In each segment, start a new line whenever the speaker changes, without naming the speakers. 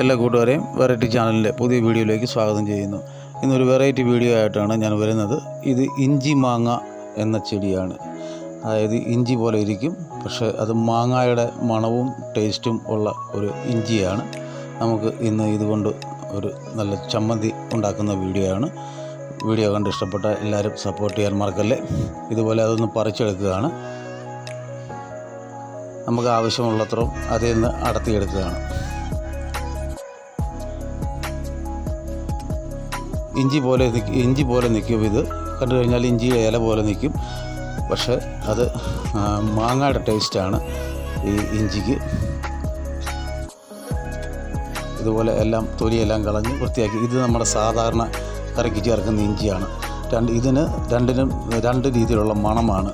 എല്ലാ കൂട്ടുകാരെയും വെറൈറ്റി ചാനലിന്റെ പുതിയ വീഡിയോയിലേക്ക് സ്വാഗതം ചെയ്യുന്നു. ഇന്നൊരു വെറൈറ്റി വീഡിയോ ആയിട്ടാണ് ഞാൻ വരുന്നത്. ഇത് ഇഞ്ചി മാങ്ങ എന്ന ചെടിയാണ്. അതായത് ഇഞ്ചി പോലെ ഇരിക്കും. പക്ഷേ അത് മാങ്ങയുടെ മണവും ടേസ്റ്റും ഉള്ള ഒരു ഇഞ്ചിയാണ്. നമുക്ക് ഇന്ന് ഇതുകൊണ്ട് ഒരു നല്ല ചമ്മന്തി ഉണ്ടാക്കുന്ന വീഡിയോ ആണ്. വീഡിയോ കണ്ട് ഇഷ്ടപ്പെട്ട എല്ലാവരും സപ്പോർട്ട് ചെയ്യാൻ മറക്കല്ലേ? ഇതുപോലെ അതൊന്ന് പറിച്ചെടുക്കുകയാണ്. നമുക്ക് ആവശ്യമുള്ളത്രയും അതിൽ നിന്ന് അടർത്തിയെടുക്കുകയാണ്. ഇഞ്ചി പോലെ ഇഞ്ചി പോലെ നിൽക്കും ഇത്. കണ്ടു കഴിഞ്ഞാൽ ഇഞ്ചിയുടെ ഇല പോലെ നിൽക്കും പക്ഷേ അത് മാങ്ങയുടെ ടേസ്റ്റാണ് ഈ ഇഞ്ചിക്ക്. ഇതുപോലെ എല്ലാം തൊലിയെല്ലാം കളഞ്ഞ് വൃത്തിയാക്കി. ഇത് നമ്മുടെ സാധാരണ കറിക്ക് ചേർക്കുന്ന ഇഞ്ചിയാണ്. രണ്ട് ഇതിന് രണ്ടിനും രണ്ട് രീതിയിലുള്ള മണമാണ്.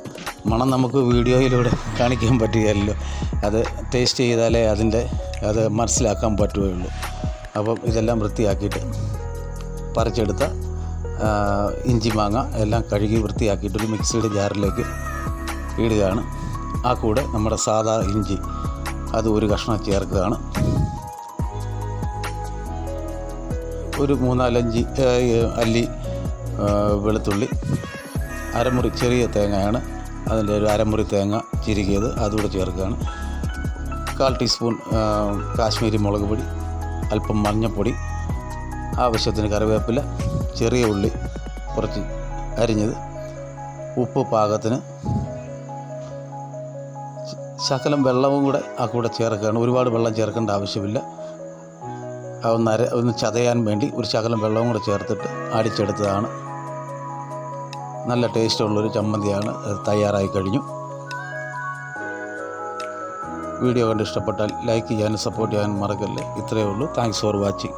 മണം നമുക്ക് വീഡിയോയിലൂടെ കാണിക്കാൻ പറ്റുകയല്ലോ. അത് ടേസ്റ്റ് ചെയ്താലേ അതിന്റെ അത് മനസ്സിലാക്കാൻ പറ്റുകയുള്ളൂ. അപ്പം ഇതെല്ലാം വൃത്തിയാക്കിയിട്ട് പറിച്ചെടുത്ത ഇഞ്ചി മാങ്ങ എല്ലാം കഴുകി വൃത്തിയാക്കിയിട്ട് ഒരു മിക്സിയുടെ ജാറിലേക്ക് ഇടുകയാണ്. ആ കൂടെ നമ്മുടെ സാധാ ഇഞ്ചി അത് ഒരു കഷ്ണം ചേർക്കുകയാണ്. ഒരു മൂന്നാലഞ്ച് അല്ലി വെളുത്തുള്ളി അരമുറി ചെറിയ തേങ്ങയാണ്. അതിന്റെ ഒരു അരമുറി തേങ്ങ ചിരികിയത് അതുകൂടെ ചേർക്കുകയാണ്. കാൽ ടീസ്പൂൺ കാശ്മീരി മുളക് പൊടി അല്പം മഞ്ഞൾപ്പൊടി ആവശ്യത്തിന് കറിവേപ്പില ചെറിയ ഉള്ളി കുറച്ച് അരിഞ്ഞത് ഉപ്പ് പാകത്തിന് ശകലം വെള്ളവും കൂടെ ആ കൂടെ ചേർക്കുകയാണ്. ഒരുപാട് വെള്ളം ചേർക്കേണ്ട ആവശ്യമില്ല. ഒന്ന് ഒന്ന് ചതയാൻ വേണ്ടി ഒരു ശകലം വെള്ളവും കൂടെ ചേർത്തിട്ട് അടിച്ചെടുത്തതാണ്. നല്ല ടേസ്റ്റുള്ളൊരു ചമ്മന്തിയാണ്. തയ്യാറായി കഴിഞ്ഞു. വീഡിയോ കണ്ട് ഇഷ്ടപ്പെട്ടാൽ ലൈക്ക് ചെയ്യാനും സപ്പോർട്ട് ചെയ്യാനും മറക്കല്ലേ? ഇത്രയേ ഉള്ളൂ. Thanks for watching